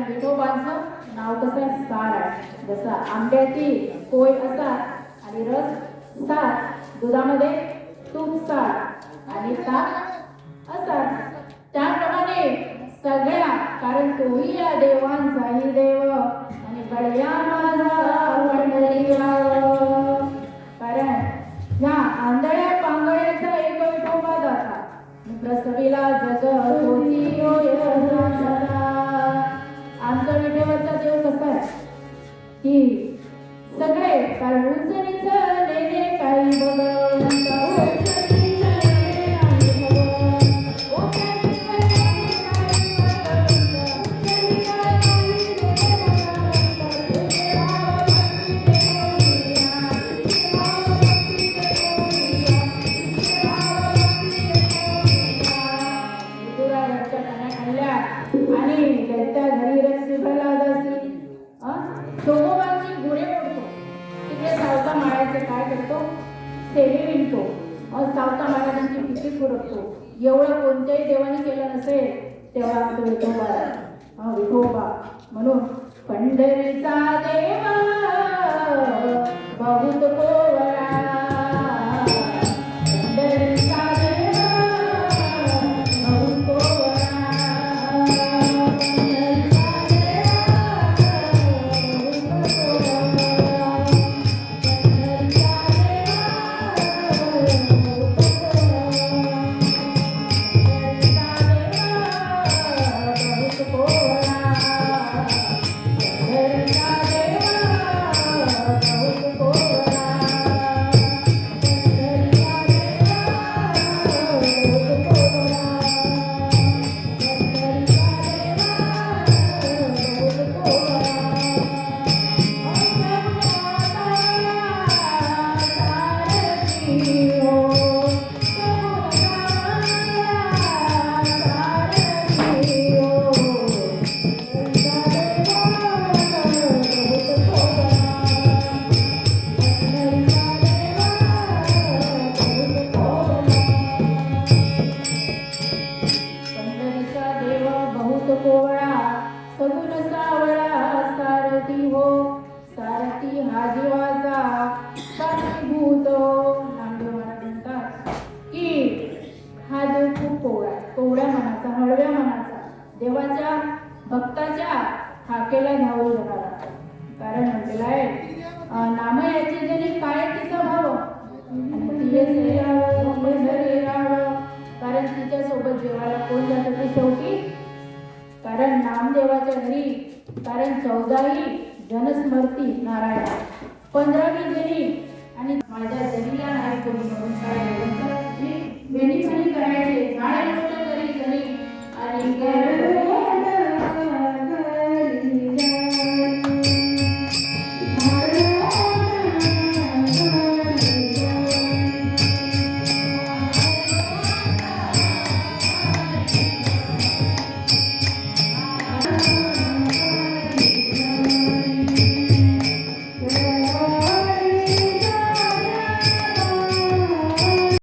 कारण विठोबांचं नाव कसं आहे? सार आहे जसं आंब्याची कोय असा आणि रस सार दुधामध्ये तूप सार आणि ताक असा त्याप्रमाणे सगळ्या कारण तोही या देवांचाही देव सावता काय करतो? सेवे विणतो. सावता महाराजांची पिके पुरवतो एवढं कोणत्याही देवाने केलं नसेल तेव्हा तो विठोबा विठोबा. म्हणून पंढरीचा देवा कोवळा सगुण सावळा सारथी हो सारथी हा जीवाचा कारणीभूत हो, नामदेव म्हणतात की हा देव खूप कोवळा कोवळ्या मनाचा हळव्या मनाचा देवाच्या भक्ताच्या हाकेला धावून जाणारा कारण म्हटलेलं आहे नाम याचे जरी काय तिचा भाव कारण तिच्या सोबत जेवायला कोण जात ते शेवटी नामदेवाच्या घरी कारण चौदाही जनस्मृती नारायण. पंधरावी जरी आणि माझ्या जरीला नाही कोणी म्हणून